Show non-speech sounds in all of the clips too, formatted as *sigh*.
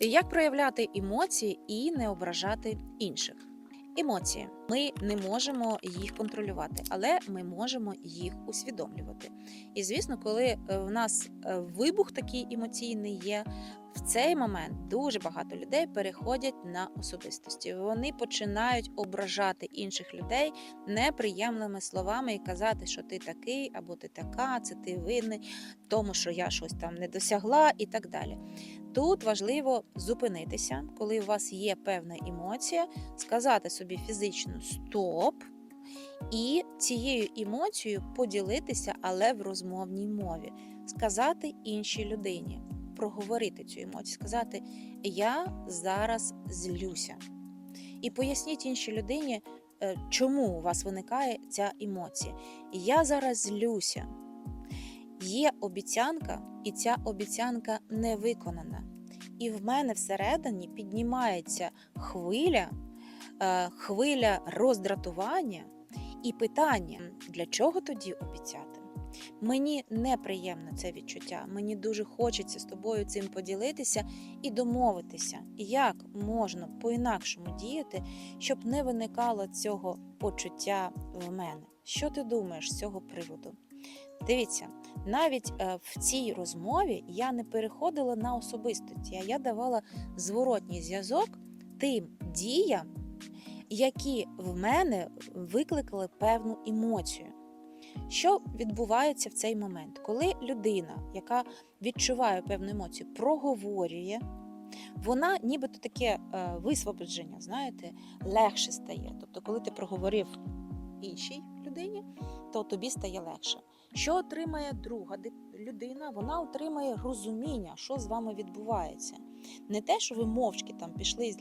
Як проявляти емоції і не ображати інших? Емоції. Ми не можемо їх контролювати, але ми можемо їх усвідомлювати. І звісно, коли е, в нас е, вибух такий емоційний є, в цей момент дуже багато людей переходять на особистості. Вони починають ображати інших людей неприємними словами і казати, що ти такий або ти така, це ти винний, тому, що я щось там не досягла, і так далі. Тут важливо зупинитися, коли у вас є певна емоція, сказати собі фізично стоп, і цією емоцією поділитися, але в розмовній мові, сказати іншій людині, проговорити цю емоцію, сказати Я зараз злюся. І поясніть іншій людині, е, чому у вас виникає ця емоція. Я зараз злюся. Є обіцянка, і ця обіцянка не виконана. І в мене всередині піднімається хвиля, е, хвиля роздратування і питання, для чого тоді обіцяти? Мені неприємно це відчуття. Мені дуже хочеться з тобою цим поділитися і домовитися, як можна по-інакшому діяти, щоб не виникало цього почуття в мене. Що ти думаєш з цього приводу? Дивіться, навіть е, в цій розмові я не переходила на особистості, а я давала зворотній зв'язок тим діям, які в мене викликали певну емоцію. Що відбувається в цей момент? Коли людина, яка відчуває певну емоцію, проговорює, вона нібито таке е, висвободження, знаєте, легше стає. Тобто, коли ти проговорив іншій людині, то тобі стає легше. Що отримає друга ди- людина? Вона отримає розуміння, що з вами відбувається. Не те, що ви мовчки там пішли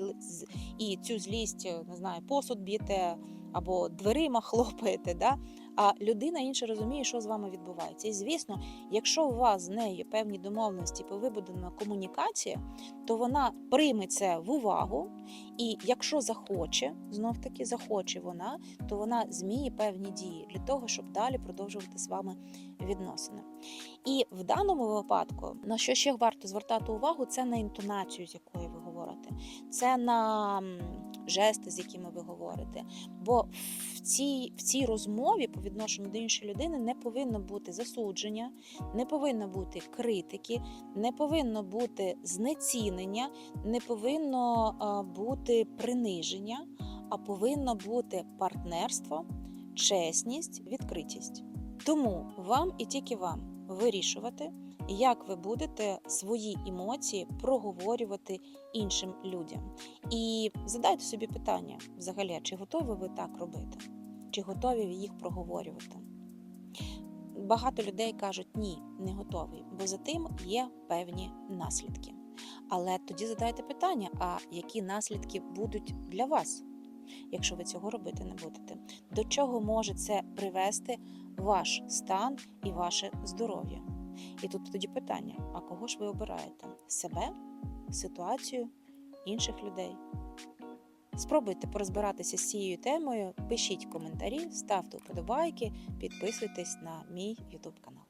і цю злість, е, не знаю, посуд б'єте або дверима *laughs* хлопаєте, да? а людина інша розуміє, що з вами відбувається. І звісно, якщо у вас з нею певні домовленості, повибудена комунікація, то вона прийме це в увагу, і якщо захоче, знов таки захоче вона, то вона зміє певні дії для того, щоб далі продовжувати з вами відносини. І в даному випадку, на що ще варто звертати увагу, це на інтонацію, з якою ви говорите, це на жести, з якими ви говорите. Бо в цій, в цій розмові по відношенню до іншої людини не повинно бути засудження, не повинно бути критики, не повинно бути знецінення, не повинно а, бути приниження, а повинно бути партнерство, чесність, відкритість. Тому вам і тільки вам вирішувати, як ви будете свої емоції проговорювати іншим людям. І задайте собі питання взагалі, чи готові ви так робити, чи готові їх проговорювати. Багато людей кажуть ні, не готові, бо за тим є певні наслідки. Але тоді задайте питання: а які наслідки будуть для вас, якщо ви цього робити не будете? До чого може це привести ваш стан і ваше здоров'я? І тут тоді питання: а кого ж ви обираєте? Себе, ситуацію, інших людей? Спробуйте порозбиратися з цією темою, пишіть коментарі, ставте вподобайки, підписуйтесь на мій YouTube канал.